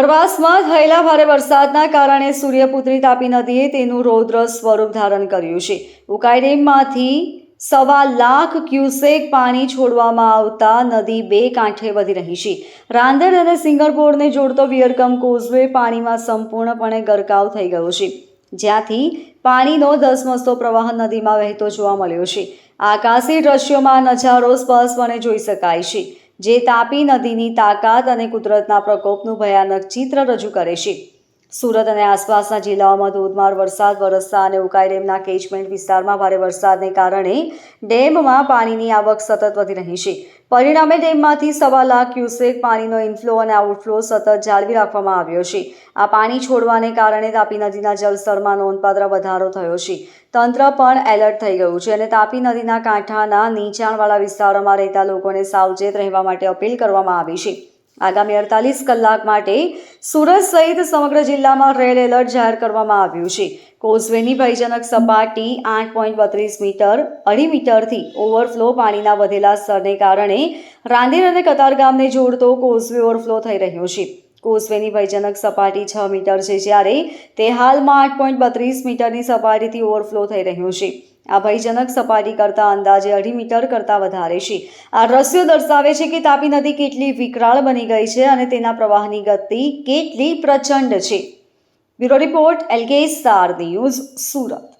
પ્રવાસમાં થયેલા ભારે વરસાદના કારણે સૂર્યપુત્રી તાપી નદીએ તેનું રૌદ્ર સ્વરૂપ ધારણ કર્યું છે. ઉકાઈ ડેમમાંથી સવા લાખ ક્યુસેક પાણી છોડવામાં આવતા નદી બે કાંઠે વધી રહી છે. રાંદેર અને સિંગરપોરને જોડતો વિયરકમ કોઝવે પાણીમાં સંપૂર્ણપણે ગરકાવ થઈ ગયો છે. જ્યાંથી પાણીનો ધસમસતો પ્રવાહ નદીમાં વહેતો જોવા મળ્યો છે. આકાશી દ્રશ્યોમાં નજારો સ્પષ્ટપણે જોઈ શકાય છે. જે તાપી નદીની તાકાત અને કુદરતના પ્રકોપનું ભયાનક ચિત્ર રજૂ કરે છે. સુરત અને આસપાસના જિલ્લાઓમાં ધોધમાર વરસાદ, વરસતા અને ઉકાઈ ડેમના કેચમેન્ટ વિસ્તારમાં ભારે વરસાદને કારણે ડેમમાં પાણીની આવક સતત વધી રહી છે. પરિણામે ડેમમાંથી સવા લાખ ક્યુસેક પાણીનો ઇનફ્લો અને આઉટફ્લો સતત જાળવી રાખવામાં આવ્યો છે. આ પાણી છોડવાને કારણે તાપી નદીના જળસ્તરમાં નોંધપાત્ર વધારો થયો છે. તંત્ર પણ એલર્ટ થઈ ગયું છે અને તાપી નદીના કાંઠાના નીચાણવાળા વિસ્તારોમાં રહેતા લોકોને સાવચેત રહેવા માટે અપીલ કરવામાં આવી છે. આગામી અડતાલીસ કલાક માટે સુરત સહિત સમગ્ર જિલ્લામાં રેડ એલર્ટ જાહેર કરવામાં આવ્યું છે. કોઝવેની ભયજનક સપાટી આઠ પોઈન્ટ બત્રીસ મીટર, અઢી મીટરથી ઓવરફ્લો પાણીના વધેલા સ્તરને કારણે રાંદેર અને કતારગામને જોડતો કોઝવે ઓવરફ્લો થઈ રહ્યો છે. કોઝવેની ભયજનક સપાટી છ મીટર છે જ્યારે તે હાલમાં આઠ પોઈન્ટ બત્રીસ મીટરની સપાટીથી ઓવરફ્લો થઈ રહ્યો છે. આ ભયજનક સપાટી કરતાં અંદાજે અઢી મીટર કરતાં વધારે છે. આ દ્રશ્યો દર્શાવે છે કે તાપી નદી કેટલી વિકરાળ બની ગઈ છે અને તેના પ્રવાહની ગતિ કેટલી પ્રચંડ છે. Bureau report LK star news Surat.